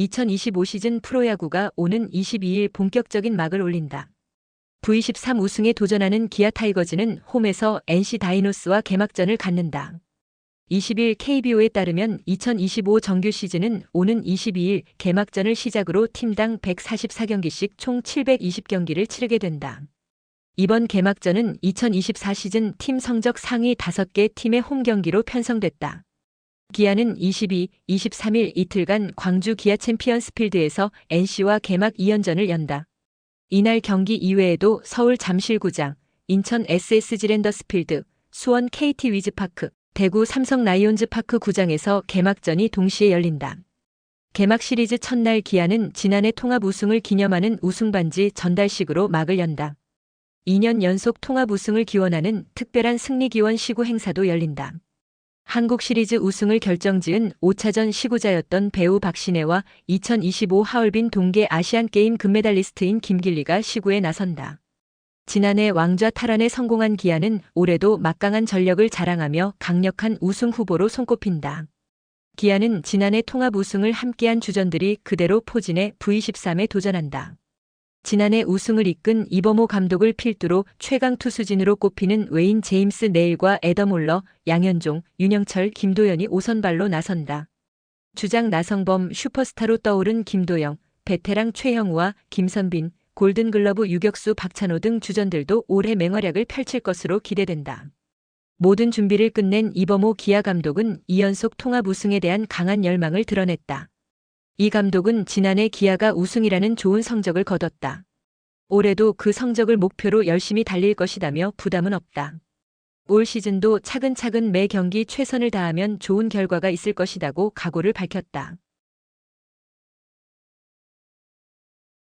2025 시즌 프로야구가 오는 22일 본격적인 막을 올린다. V13 우승에 도전하는 기아 타이거즈는 홈에서 NC 다이노스와 개막전을 갖는다. 20일 KBO에 따르면 2025 정규 시즌은 오는 22일 개막전을 시작으로 팀당 144경기씩 총 720경기를 치르게 된다. 이번 개막전은 2024 시즌 팀 성적 상위 5개 팀의 홈 경기로 편성됐다. 기아는 22, 23일 이틀간 광주 기아 챔피언스 필드에서 NC와 개막 2연전을 연다. 이날 경기 이외에도 서울 잠실구장, 인천 SSG 랜더스 필드, 수원 KT 위즈파크, 대구 삼성 라이온즈 파크 구장에서 개막전이 동시에 열린다. 개막 시리즈 첫날 기아는 지난해 통합 우승을 기념하는 우승반지 전달식으로 막을 연다. 2년 연속 통합 우승을 기원하는 특별한 승리 기원 시구 행사도 열린다. 한국 시리즈 우승을 결정지은 5차전 시구자였던 배우 박신혜와 2025 하얼빈 동계 아시안게임 금메달리스트인 김길리가 시구에 나선다. 지난해 왕좌 탈환에 성공한 기아는 올해도 막강한 전력을 자랑하며 강력한 우승 후보로 손꼽힌다. 기아는 지난해 통합 우승을 함께한 주전들이 그대로 포진해 V13에 도전한다. 지난해 우승을 이끈 이범호 감독을 필두로 최강 투수진으로 꼽히는 웨인 제임스 네일과 에덤 올러, 양현종, 윤영철, 김도연이 오선발로 나선다. 주장 나성범 슈퍼스타로 떠오른 김도영, 베테랑 최형우와 김선빈, 골든글러브 유격수 박찬호 등 주전들도 올해 맹활약을 펼칠 것으로 기대된다. 모든 준비를 끝낸 이범호 기아 감독은 2연속 통합 우승에 대한 강한 열망을 드러냈다. 이 감독은 지난해 기아가 우승이라는 좋은 성적을 거뒀다. 올해도 그 성적을 목표로 열심히 달릴 것이다며 부담은 없다. 올 시즌도 차근차근 매 경기 최선을 다하면 좋은 결과가 있을 것이라고 각오를 밝혔다.